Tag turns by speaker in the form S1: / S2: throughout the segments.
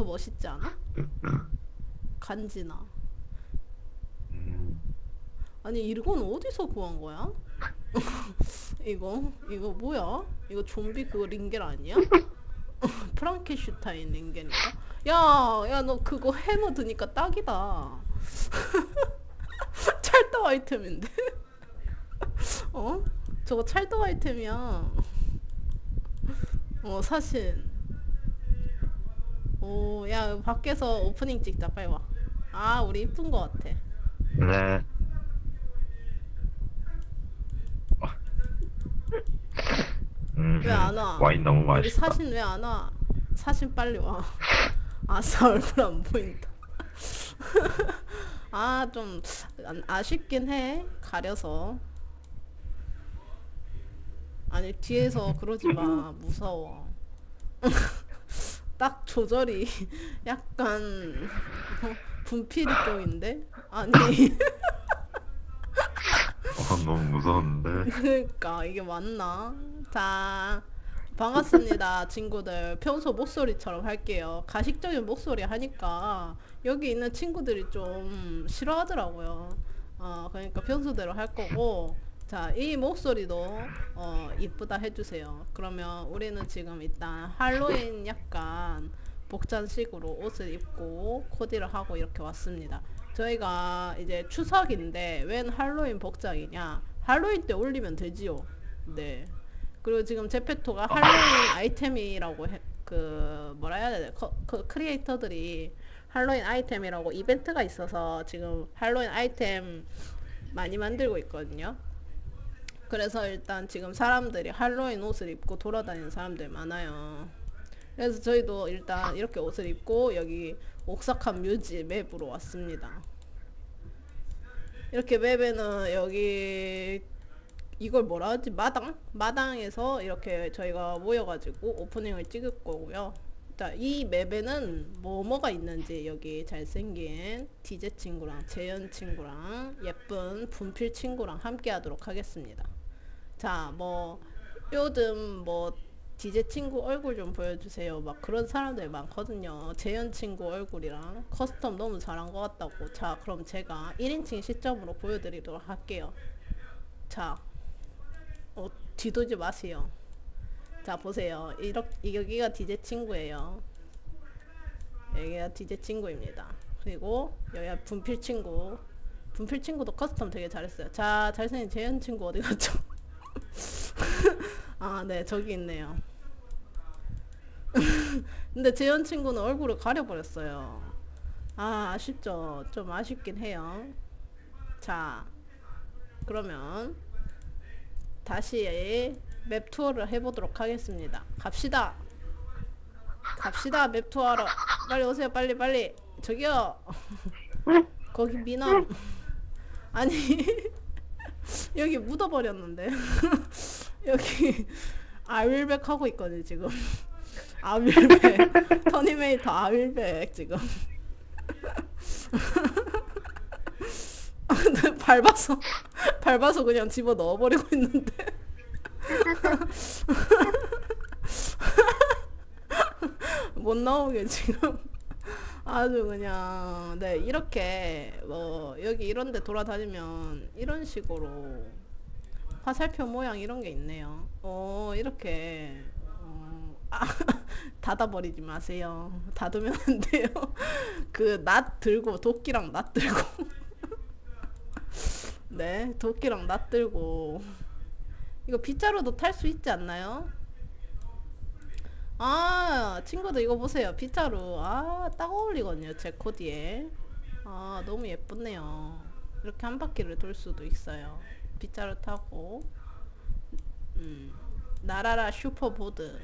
S1: 더 멋있지 않아? 간지나.
S2: 음,
S1: 아니 이건 어디서 구한 거야? 이거 이거 뭐야? 이거 좀비 그거 링겔 아니야? 프랑켄슈타인 링겔인가? 야야 너 그거 해머 드니까 딱이다. 찰떡 아이템인데? 어? 저거 찰떡 아이템이야. 어 사신. 오, 야 밖에서 오프닝 찍자 빨리 와. 아 우리 이쁜 거 같아.
S2: 네. 음,
S1: 왜 안 와?
S2: 와인 너무
S1: 우리
S2: 맛있다.
S1: 사신 왜안 와? 사신 빨리 와. 아싸 얼굴 안 보인다. 아좀 아쉽긴 해 가려서. 아니 뒤에서 그러지 마 무서워. 딱 조절이 약간 어, 분필이 쪽인데 아니
S2: 어, 너무 무서운데.
S1: 그러니까 이게 맞나? 자, 반갑습니다, 친구들. 평소 목소리처럼 할게요. 가식적인 목소리 하니까 여기 있는 친구들이 좀 싫어하더라고요. 어, 그러니까 평소대로 할 거고. 자, 이 목소리도 어, 이쁘다 해주세요. 그러면 우리는 지금 일단 할로윈 약간 복장식으로 옷을 입고 코디를 하고 이렇게 왔습니다. 저희가 이제 추석인데 웬 할로윈 복장이냐? 할로윈 때 올리면 되지요. 네. 그리고 지금 제페토가 할로윈 아이템이라고 해, 그 뭐라 해야 되나? 그, 그 크리에이터들이 할로윈 아이템이라고 이벤트가 있어서 지금 할로윈 아이템 많이 만들고 있거든요. 그래서 일단 지금 사람들이 할로윈 옷을 입고 돌아다니는 사람들 많아요. 그래서 저희도 일단 이렇게 옷을 입고 여기 옥삭한 뮤지 맵으로 왔습니다. 이렇게 맵에는 여기 이걸 뭐라 하지? 마당? 마당에서 이렇게 저희가 모여가지고 오프닝을 찍을 거고요. 자, 이 맵에는 뭐뭐가 있는지 여기 잘생긴 디제 친구랑 재현 친구랑 예쁜 분필 친구랑 함께 하도록 하겠습니다. 자, 뭐 요즘 뭐 디제 친구 얼굴 좀 보여주세요. 막 그런 사람들 많거든요. 재현 친구 얼굴이랑 커스텀 너무 잘한 것 같다고. 자, 그럼 제가 1인칭 시점으로 보여드리도록 할게요. 자, 어, 뒤도지 마세요. 자, 보세요. 이렇게, 여기가 디제 친구예요. 여기가 디제 친구입니다. 그리고 여기가 분필 친구. 분필 친구도 커스텀 되게 잘했어요. 자, 잘생긴 재현 친구 어디 갔죠? 아, 네, 저기 있네요. 근데 재현 친구는 얼굴을 가려버렸어요. 아, 아쉽죠? 좀 아쉽긴 해요. 자, 그러면 다시 맵 투어를 해보도록 하겠습니다. 갑시다. 갑시다, 맵 투어하러. 빨리 오세요, 빨리, 빨리. 저기요. 거기 미남. 아니, 여기 묻어버렸는데. 여기 아윌백 하고 있거든요, 지금. 아윌백. 터니메이터 아윌백, 지금. 밟아서, 밟아서 그냥 집어 넣어버리고 있는데. 못 나오게 지금 아주 그냥 네 이렇게 뭐 여기 이런 데 돌아다니면 이런 식으로 화살표 모양 이런 게 있네요. 어 이렇게 어, 아, 닫아버리지 마세요. 닫으면 안 돼요. 그 낫 들고 도끼랑 낫 들고. 네 도끼랑 낫 들고. 이거 빗자루도 탈 수 있지 않나요? 아 친구들 이거 보세요. 빗자루 아딱 어울리거든요 제 코디에. 아 너무 예쁘네요. 이렇게 한 바퀴를 돌 수도 있어요. 빗자루 타고. 음 나라라 슈퍼보드.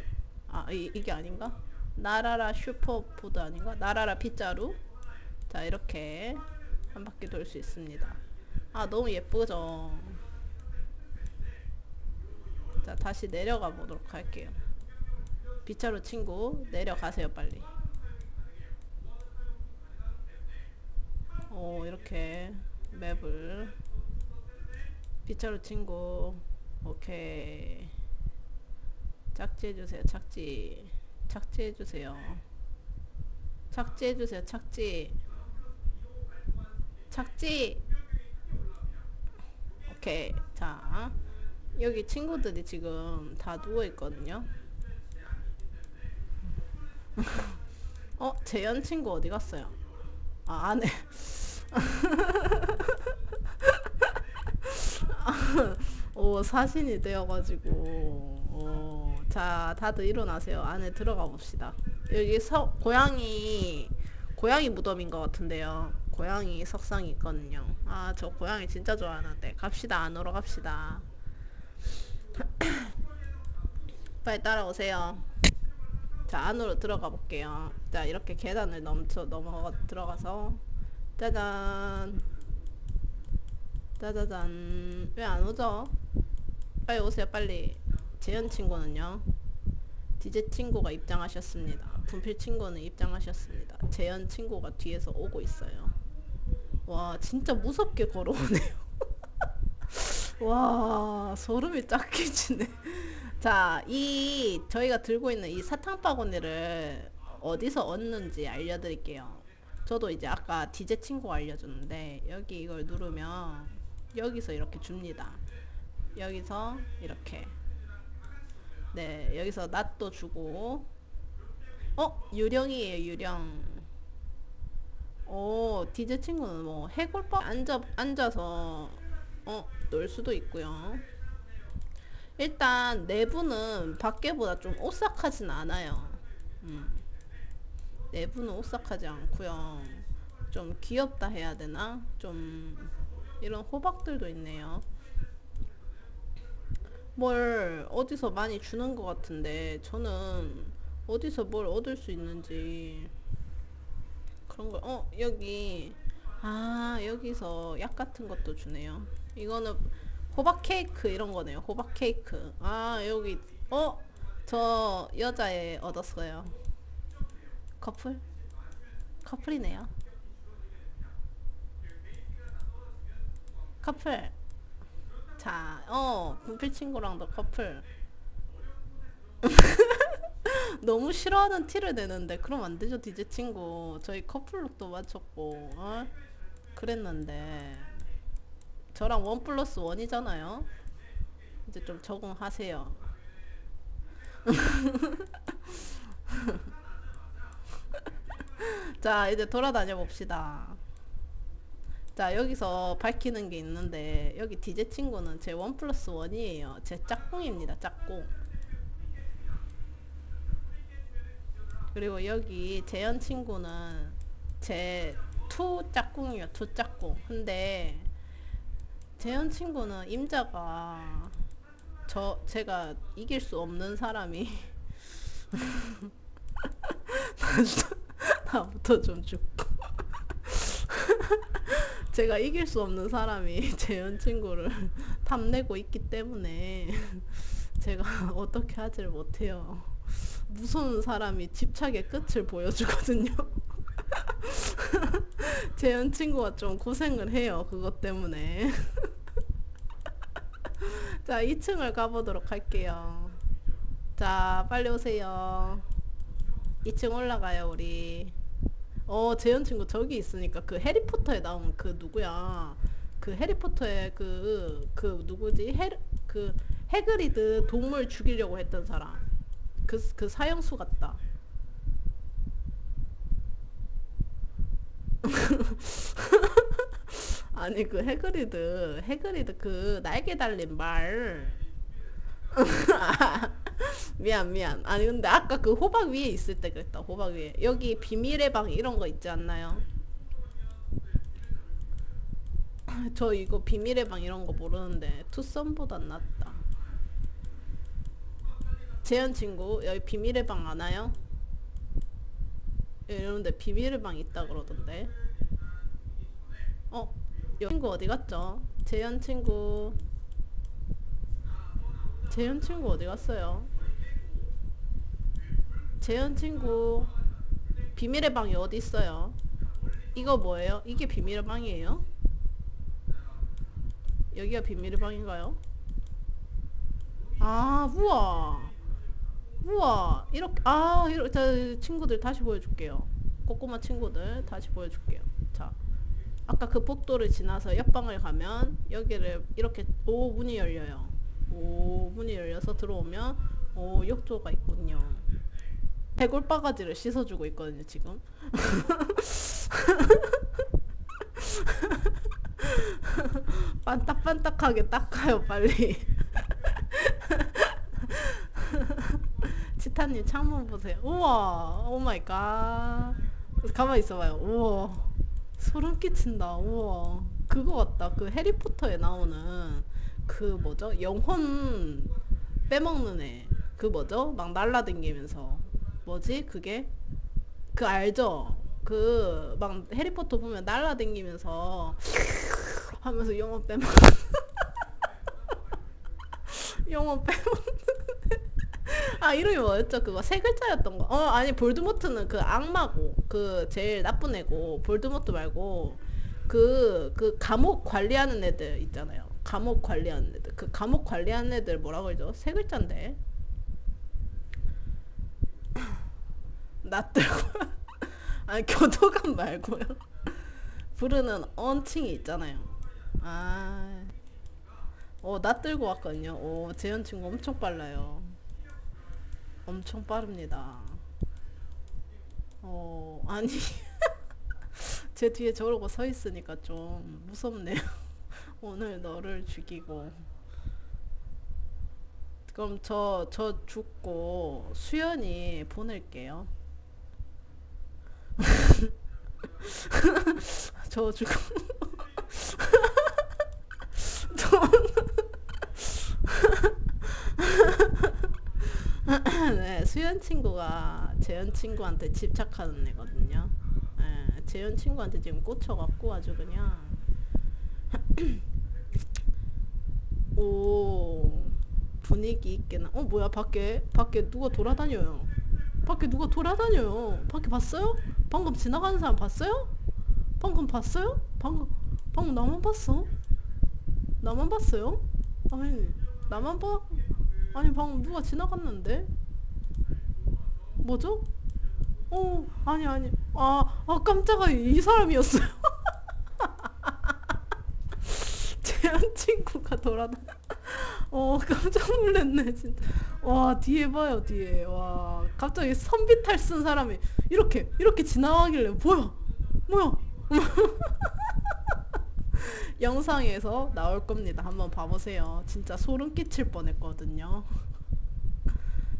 S1: 아 이, 이게 아닌가? 나라라 슈퍼보드 아닌가? 나라라 빗자루 자 이렇게 한 바퀴 돌 수 있습니다. 아 너무 예쁘죠? 자 다시 내려가 보도록 할게요 빗자루 친구 내려가세요 빨리. 오 이렇게 맵을. 빗자루 친구. 오케이. 착지해주세요 착지. 착지해주세요. 착지해주세요 착지. 착지. 오케이. 자 여기 친구들이 지금 다 누워있거든요 어 재현 친구 어디 갔어요? 아 안에 오 사신이 되어가지고. 오, 자 다들 일어나세요. 안에 들어가 봅시다. 여기 서 고양이 고양이 무덤인 것 같은데요. 고양이 석상이 있거든요. 아 저 고양이 진짜 좋아하는데. 갑시다. 안으로 갑시다. 빨리 따라오세요 자 안으로 들어가 볼게요. 자 이렇게 계단을 넘쳐 넘어 들어가서 짜잔. 짜자잔. 왜 안 오죠? 빨리 오세요 빨리. 재현 친구는요? 디제 친구가 입장하셨습니다. 분필 친구는 입장하셨습니다. 재현 친구가 뒤에서 오고 있어요. 와 진짜 무섭게 걸어오네요. 와 소름이 쫙 끼치네 자 이 저희가 들고 있는 이 사탕 바구니를 어디서 얻는지 알려드릴게요. 저도 이제 아까 디제 친구가 알려줬는데 여기 이걸 누르면 여기서 이렇게 줍니다. 여기서 이렇게. 네 여기서 낫도 주고. 어? 유령이에요 유령. 오 디제 친구는 뭐 해골밥 앉아 앉아서 어놀 수도 있고요 일단 내부는 밖에보다 좀 오싹하진 않아요. 음. 내부는 오싹하지 않고요. 좀 귀엽다 해야 되나? 좀 이런 호박들도 있네요. 뭘 어디서 많이 주는 것 같은데 저는 어디서 뭘 얻을 수 있는지 그런 걸, 어, 여기, 아, 여기서 약 같은 것도 주네요. 이거는 호박 케이크 이런 거네요. 호박 케이크. 아, 여기, 어, 저 여자애 얻었어요. 커플? 커플이네요. 커플. 자, 어, 분필 친구랑도 커플. 너무 싫어하는 티를 내는데 그럼 안 되죠 디제 친구 저희 커플룩도 맞췄고 어? 그랬는데 저랑 원 플러스 원이잖아요 이제 좀 적응하세요 자 이제 돌아다녀 봅시다 자 여기서 밝히는 게 있는데 여기 디제 친구는 제 원 플러스 원이에요 제 짝꿍입니다 짝꿍 그리고 여기 재현 친구는 제투 짝꿍이에요. 투 짝꿍. 근데 재현 친구는 임자가 저 제가 이길 수 없는 사람이 나부터 좀 죽고 제가 이길 수 없는 사람이 재현 친구를 탐내고 있기 때문에 제가 어떻게 하지를 못해요. 무서운 사람이 집착의 끝을 보여주거든요. 재현 친구가 좀 고생을 해요. 그것 때문에. 자, 2층을 가보도록 할게요. 자, 빨리 오세요. 2층 올라가요, 우리. 어, 재현 친구 저기 있으니까 그 해리포터에 나온 그 누구야? 그 해리포터의 그, 그 누구지? 해, 그 해그리드 동물 죽이려고 했던 사람. 그, 그 사형수 같다. 아니 그 해그리드 해그리드 그 날개 달린 말 미안 미안 아니 근데 아까 그 호박 위에 있을 때 그랬다 호박 위에 여기 비밀의 방 이런 거 있지 않나요? 저 이거 비밀의 방 이런 거 모르는데 투썸보단 낫다 재현 친구 여기 비밀의 방 아나요? 이런데 비밀의 방 있다 그러던데 어? 여 친구 어디 갔죠? 재현 친구 재현 친구 어디 갔어요? 재현 친구 비밀의 방이 어디 있어요? 이거 뭐예요? 이게 비밀의 방이에요? 여기가 비밀의 방인가요? 아 우와 우와 이렇게 아 이렇게 자, 친구들 다시 보여줄게요 꼬꼬마 친구들 다시 보여줄게요. 자, 아까 그 복도를 지나서 옆방을 가면 여기를 이렇게 오 문이 열려요. 오 문이 열려서 들어오면 오 욕조가 있군요. 해골 바가지를 씻어주고 있거든요 지금. 반딱반딱하게 닦아요 빨리. 치타님 창문 보세요. 우와, 오 마이 갓. 가만 있어봐요. 우와, 소름 끼친다. 우와, 그거 같다. 그 해리포터에 나오는 그 뭐죠? 영혼 빼먹는 애. 그 뭐죠? 막 날라다니면서 뭐지? 그게 그 알죠? 그 막 해리포터 보면 날라다니면서 하면서 영혼 빼먹. 영혼 빼먹. 아 이름이 뭐였죠? 그거 세 글자였던 거. 어 아니 볼드모트는 그 악마고 그 제일 나쁜 애고 볼드모트 말고 그그 감옥 관리하는 애들 있잖아요. 감옥 관리하는 애들. 그 감옥 관리하는 애들 뭐라 그러죠? 세 글자인데. 낫들고 아니 교도관 말고요. 부르는 언칭이 있잖아요. 아. 어, 나 들고 왔거든요. 오, 재현 친구 엄청 빨라요. 엄청 빠릅니다. 어, 아니. 제 뒤에 저러고 서 있으니까 좀 무섭네요. 오늘 너를 죽이고. 그럼 저, 저 죽고 수연이 보낼게요. 저 죽고. 네, 수연 친구가 재현 친구한테 집착하는 애거든요. 네, 재현 친구한테 지금 꽂혀갖고 아주 그냥 오 분위기 있게나. 어 뭐야 밖에 밖에 누가 돌아다녀요. 밖에 누가 돌아다녀요. 밖에 봤어요? 방금 지나가는 사람 봤어요? 방금 봤어요? 방금 방금 나만 봤어? 나만 봤어요? 아니 나만 봐? 아니 방금 누가 지나갔는데? 뭐죠? 어 아니 아니 아, 아 깜짝아 이 사람이었어요 재현 친구가 돌아다 어 깜짝 놀랐네 진짜 와 뒤에 봐요 뒤에 와 갑자기 선비탈 쓴 사람이 이렇게 이렇게 지나가길래 뭐야 뭐야 영상에서 나올 겁니다. 한번 봐보세요. 진짜 소름 끼칠 뻔했거든요.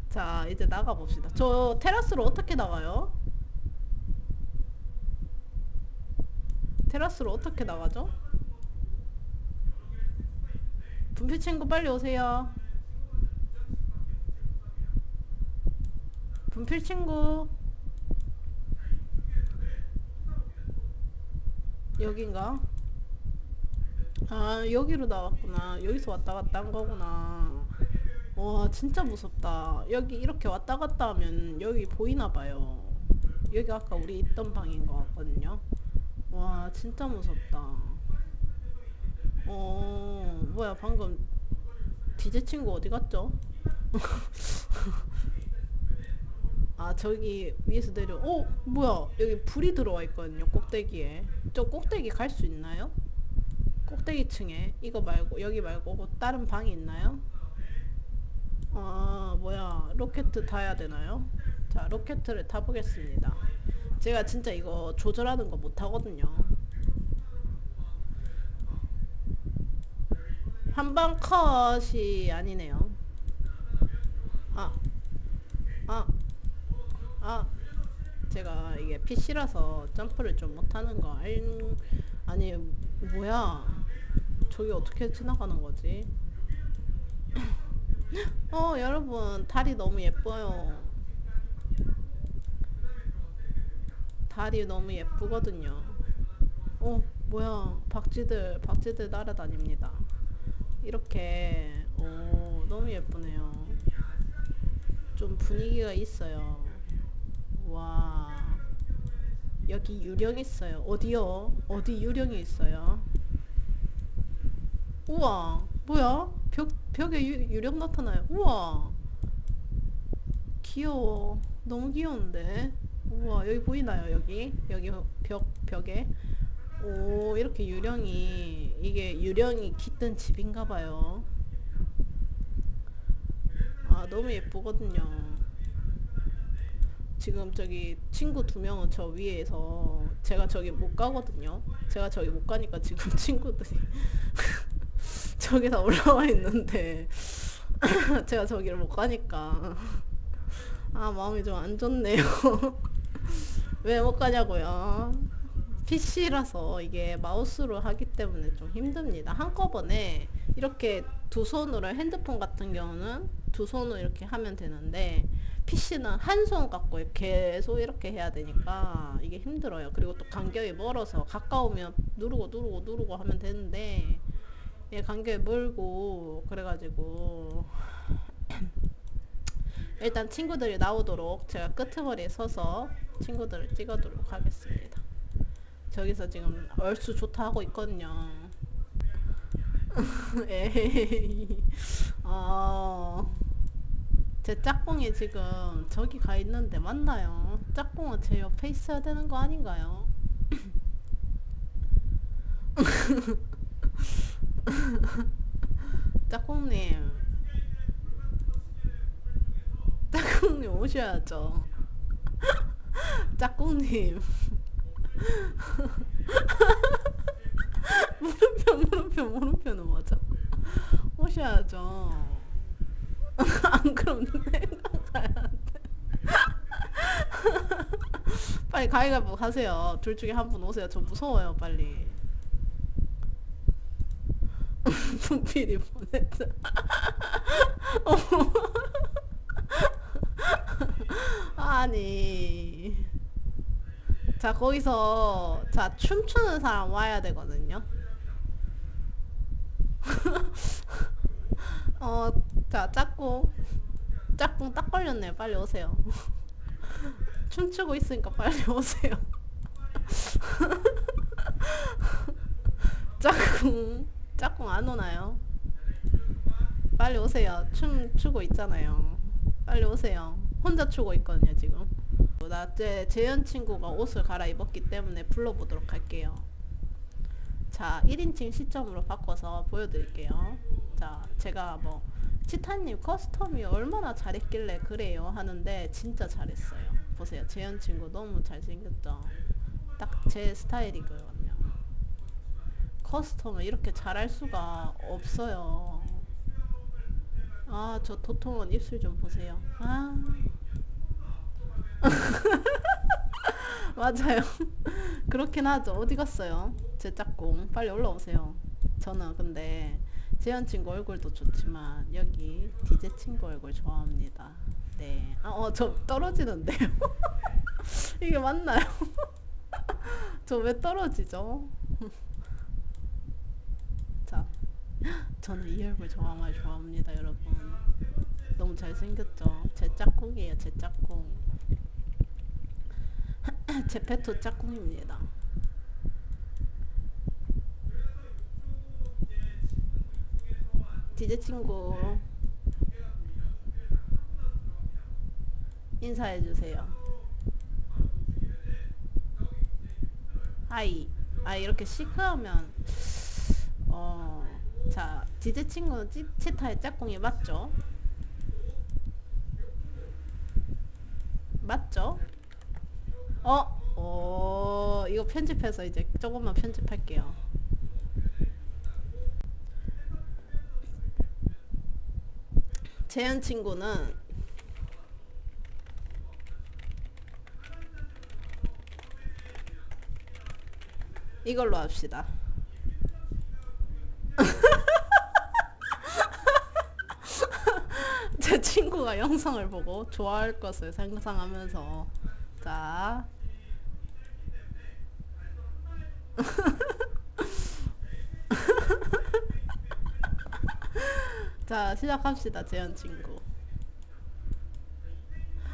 S1: 자, 이제 나가 봅시다. 저 테라스로 어떻게 나가요? 테라스로 어떻게 나가죠? 분필 친구 빨리 오세요. 분필 친구. 여긴가? 아 여기로 나왔구나 여기서 왔다 갔다 한 거구나 와 진짜 무섭다 여기 이렇게 왔다 갔다 하면 여기 보이나 봐요 여기 아까 우리 있던 방인 것 같거든요 와 진짜 무섭다 어 뭐야 방금 디제 친구 어디 갔죠? 아 저기 위에서 내려 어 뭐야 여기 불이 들어와 있거든요 꼭대기에 저 꼭대기 갈 수 있나요? 꼭대기 층에 이거 말고 여기 말고 뭐 다른 방이 있나요? 아 뭐야 로켓 타야 되나요? 자 로켓을 타보겠습니다 제가 진짜 이거 조절하는 거 못하거든요 한방 컷이 아니네요 아 아, 아, 제가 이게 PC라서 점프를 좀 못하는 거 알, 아니, 뭐야. 저기 어떻게 지나가는 거지? 어, 여러분, 달이 너무 예뻐요. 달이 너무 예쁘거든요. 어, 뭐야. 박쥐들, 박쥐들 날아다닙니다. 이렇게, 오, 너무 예쁘네요. 좀 분위기가 있어요. 와. 여기 유령 있어요. 어디요? 어디 유령이 있어요? 우와. 뭐야? 벽, 벽에 유, 유령 나타나요. 우와. 귀여워. 너무 귀여운데? 우와 여기 보이나요 여기 여기 벽 벽에 오 이렇게 유령이 이게 유령이 깃든 집인가 봐요 아 너무 예쁘거든요 지금 저기 친구 두 명은 저 위에서 제가 저기 못 가거든요 제가 저기 못 가니까 지금 친구들이 저기 다 올라와 있는데 제가 저기를 못 가니까. 아 마음이 좀 안 좋네요. 왜 못 가냐고요? PC라서 이게 마우스로 하기 때문에 좀 힘듭니다. 한꺼번에 이렇게 두 손으로 핸드폰 같은 경우는 두 손으로 이렇게 하면 되는데 PC는 한 손 갖고 계속 이렇게 해야 되니까 이게 힘들어요. 그리고 또 간격이 멀어서 가까우면 누르고 누르고 누르고 하면 되는데 예, 간격이 멀고 그래가지고 일단 친구들이 나오도록 제가 끄트머리에 서서 친구들을 찍어도록 하겠습니다. 저기서 지금 얼쑤 좋다 하고 있거든요. 에이, 어, 제 짝꿍이 지금 저기 가 있는데 맞나요? 짝꿍은 제 옆에 있어야 되는 거 아닌가요? 짝꿍님. 짝꿍님 오셔야죠. 짝꿍님. 물음표 물음표 물음표는 맞아 오셔야죠. 안 그럼 내가 가야 돼 빨리 가위가위보 하세요. 둘 중에 한 분 오세요. 저 무서워요 빨리 분필이 보냈다 아니. 자 거기서 자 춤추는 사람 와야 되거든요. 어 자 짝꿍. 짝꿍 딱 걸렸네요. 빨리 오세요. 춤추고 있으니까 빨리 오세요. 짝꿍 짝꿍 안 오나요? 빨리 오세요. 춤 추고 있잖아요. 빨리 오세요. 혼자 추고 있거든요 지금. 나제 재현 친구가 옷을 갈아입었기 때문에 불러보도록 할게요. 자 1인칭 시점으로 바꿔서 보여드릴게요. 자 제가 뭐 치타님 커스텀이 얼마나 잘했길래 그래요? 하는데 진짜 잘했어요. 보세요. 재현 친구 너무 잘생겼죠? 딱 제 스타일이거든요 커스텀을 이렇게 잘할 수가 없어요. 아 저 도통은 입술 좀 보세요. 아. 맞아요. 그렇긴 하죠. 어디 갔어요? 제 짝꿍. 빨리 올라오세요. 저는 근데 재현 친구 얼굴도 좋지만 여기 디제 친구 얼굴 좋아합니다. 네 아 어 저 떨어지는데요? 이게 맞나요? 저 왜 떨어지죠? 자 저는 이 얼굴 정말 좋아합니다 여러분. 너무 잘생겼죠? 제 짝꿍이에요 제 짝꿍. 제페토 짝꿍입니다. 디제 친구. 인사해 주세요. 하이 아 이렇게 시크하면 어, 자, 디제 친구는 찌, 치타의 짝꿍이 맞죠? 맞죠? 어? 어, 이거 편집해서 이제 조금만 편집할게요. 재현 친구는 이걸로 합시다. 친구가 영상을 보고 좋아할 것을 상상하면서 자 자, 시작합시다, 재현 친구.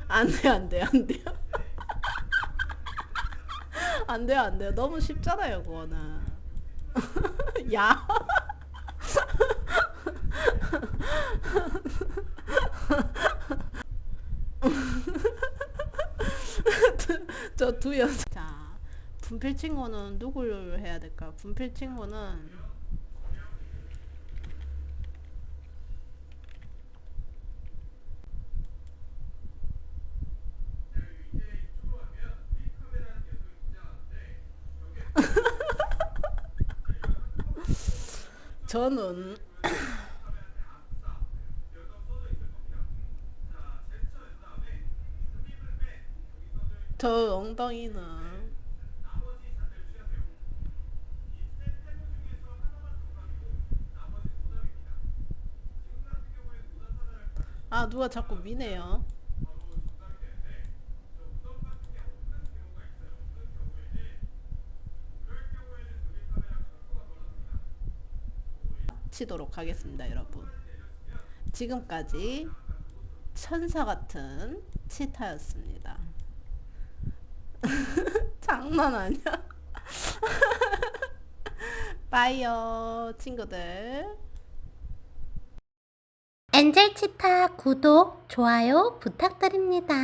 S1: 안 돼, 안 돼, 안 돼요. 안 돼요, 안 돼요. 너무 쉽잖아요, 그거는. 야. 두연. 자, 분필 친구는 누구를 해야 될까? 분필 친구는 저는 저 엉덩이는. 아 누가 자꾸 미네요? 치도록 하겠습니다 여러분. 지금까지 천사 같은 치타였습니다 장난 아니야 빠이요 친구들
S3: 엔젤치타 구독, 좋아요 부탁드립니다.